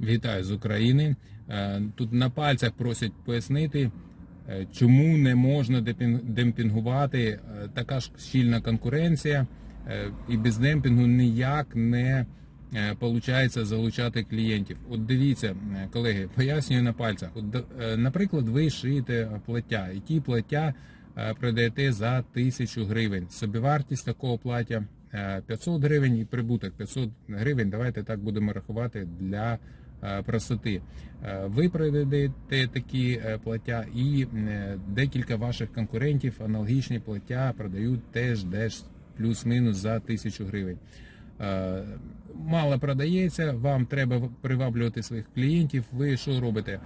Вітаю з України. Е, Тут на пальцях просять пояснити, е, чому не можна демпінгувати. Е, Така ж щільна конкуренція, і без демпінгу ніяк не виходить залучати клієнтів. От дивіться, колеги, пояснюю на пальцях. От, наприклад, ви шиєте плаття, і ті плаття продаєте за тисячу гривень. Собівартість такого плаття е, 500 гривень і прибуток 500 гривень. Давайте так будемо рахувати для простоти. Е, Ви продаєте такі е, плаття, і е, декілька ваших конкурентів аналогічні плаття продають теж десь плюс-мінус за тисячу гривень. Е, Мало продається, вам треба приваблювати своїх клієнтів. Ви що робите?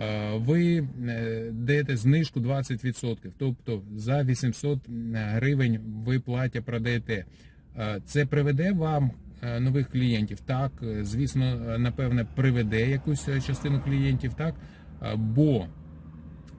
Е, Ви е, даєте знижку 20%, тобто за 800 гривень ви плаття продаєте. Е, Це приведе вам е, нових клієнтів. Так, е, звісно, е, напевне, приведе якусь е, частину клієнтів, так, Е, бо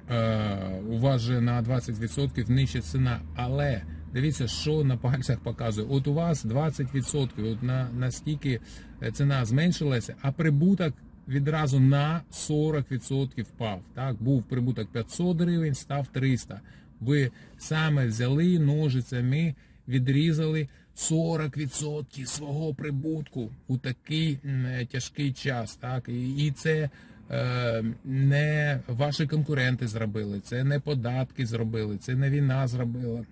е, у вас же на 20% нижча ціна. Але дивіться, що на пальцях показує. От у вас 20%, от на, настільки е, ціна зменшилася, а прибуток відразу на 40% впав. Так, був прибуток 500 гривень, став 300. Ви саме взяли ножицями, відрізали 40% свого прибутку у такий е, тяжкий час. Так, і, це е, не ваші конкуренти зробили, це не податки зробили, це не війна зробила,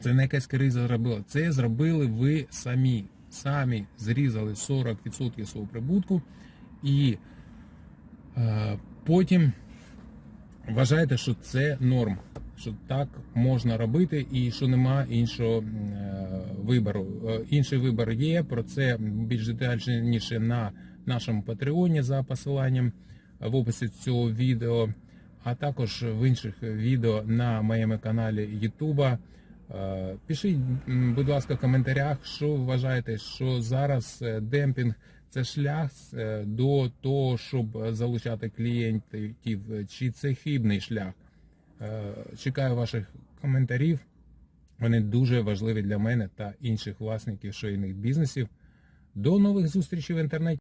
це не якась криза зробила. Це зробили ви самі. Самі зрізали 40% свого прибутку і е, потім вважаєте, що це норм, що так можна робити, і що нема іншого вибору. Е, Інший вибор є. Про це більш детальніше на нашому Патреоні за посиланням в описі цього відео, а також в інших відео на моєму каналі Ютуба. Е, Пишіть, будь ласка, в коментарях, що вважаєте, що зараз е, демпінг це шлях до того, щоб залучати клієнтів, чи це хибний шлях. Чекаю ваших коментарів. Вони дуже важливі для мене та інших власників шийних бізнесів. До нових зустрічей в інтернеті.